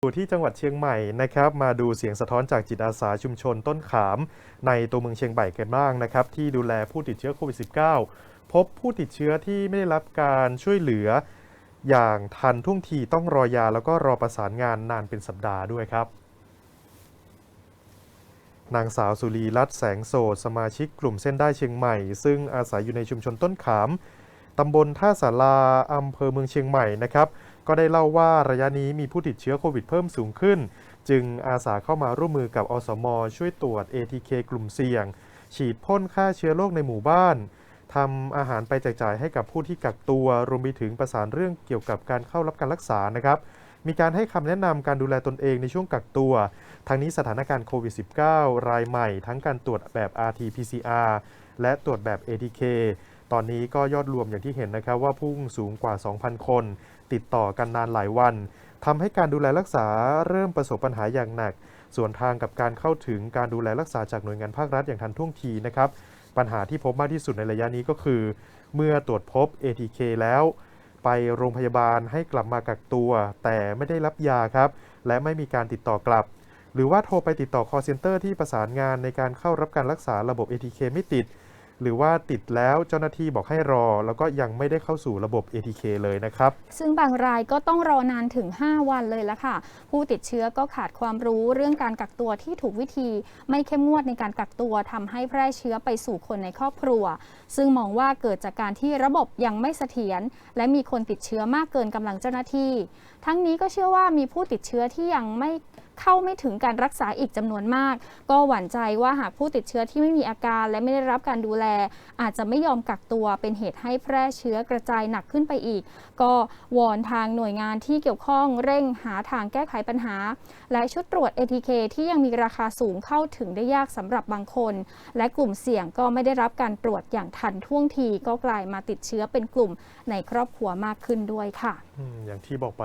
อยู่ที่จังหวัดเชียงใหม่นะครับมาดูเสียงสะท้อนจากจิตอาสาชุมชนต้นขาม ในตัวเมืองเชียงใหม่กันบ้างนะครับที่ดูแลผู้ติดเชื้อโควิด -19 พบผู้ติดเชื้อที่ไม่ได้รับการช่วยเหลือ อย่างทันท่วงทีต้องรอยาแล้วก็รอประสานงานนานเป็นสัปดาห์ด้วยครับ นางสาวสุรีรัตน์แสงโสดสมาชิกกลุ่มเส้นได้เชียงใหม่ ซึ่งอาศัยอยู่ในชุมชนต้นขามตำบลท่าสาราอำเภอเมืองเชียงใหม่นะครับ ก็ได้เล่าว่าระยะนี้มีผู้ติดเชื้อโควิดเพิ่มสูงขึ้น จึงอาสาเข้ามาร่วมมือกับอสม ช่วยตรวจ ATK กลุ่มเสี่ยง ฉีดพ่นฆ่าเชื้อโรคในหมู่บ้านทำอาหารไปแจกจ่ายให้กับผู้ที่กักตัว รวมไปถึงประสานเรื่องเกี่ยวกับการเข้ารับการรักษานะครับมีการให้คำแนะนำการดูแลตนเองในช่วงกักตัว ทั้งนี้สถานการณ์โควิด -19 รายใหม่ ทั้งการตรวจแบบ RT-PCR และตรวจแบบ ATK ตอนนี้ก็ยอดรวมอย่างที่เห็นนะครับว่าพุ่งสูงกว่า 2,000 คน ติดต่อกันนานหลายวันทำให้การดูแลรักษาเริ่มประสบปัญหาอย่างหนัก ส่วนทางกับการเข้าถึงการดูแลรักษาจากหน่วยงานภาครัฐอย่างทันท่วงทีนะครับปัญหาที่พบมากที่สุดในระยะนี้ก็คือ เมื่อตรวจพบ ATK แล้ว ไปโรงพยาบาลให้กลับมากักตัว แต่ไม่ได้รับยาครับ และไม่มีการติดต่อกลับ หรือว่าโทรไปติดต่อ call center ที่ประสานงานในการเข้ารับการรักษาระบบ ATK ไม่ติด หรือว่าติดแล้วเจ้าหน้าที่บอกให้รอ แล้วก็ยังไม่ได้เข้าสู่ระบบ ATK เลยนะครับ ซึ่งบางรายก็ต้องรอนานถึง 5 วันเลยละค่ะ ผู้ติดเชื้อก็ขาดความรู้เรื่องการกักตัวที่ถูกวิธี ไม่เข้มงวดในการกักตัวทำให้แพร่เชื้อไปสู่คนในครอบครัว ซึ่งมองว่าเกิดจากการที่ระบบยังไม่เสถียรและมีคนติดเชื้อมากเกินกำลังเจ้าหน้าที่ ทั้งนี้ก็เชื่อว่ามีผู้ติดเชื้อที่ยังไม่ เข้าไม่ถึงการรักษาอีกจำนวนมาก ก็หวั่นใจว่าหากผู้ติดเชื้อที่ไม่มีอาการและไม่ได้รับการดูแล อาจจะไม่ยอมกักตัวเป็นเหตุให้แพร่เชื้อกระจายหนักขึ้นไปอีก ก็วอนทางหน่วยงานที่เกี่ยวข้องเร่งหาทางแก้ไขปัญหา และชุดตรวจ ATK ที่ยังมีราคาสูงเข้าถึงได้ยากสำหรับบางคน และกลุ่มเสี่ยงก็ไม่ได้รับการตรวจอย่างทันท่วงทีก็กลายมาติดเชื้อเป็นกลุ่มในครอบครัวมากขึ้นด้วยค่ะอย่างที่บอกไป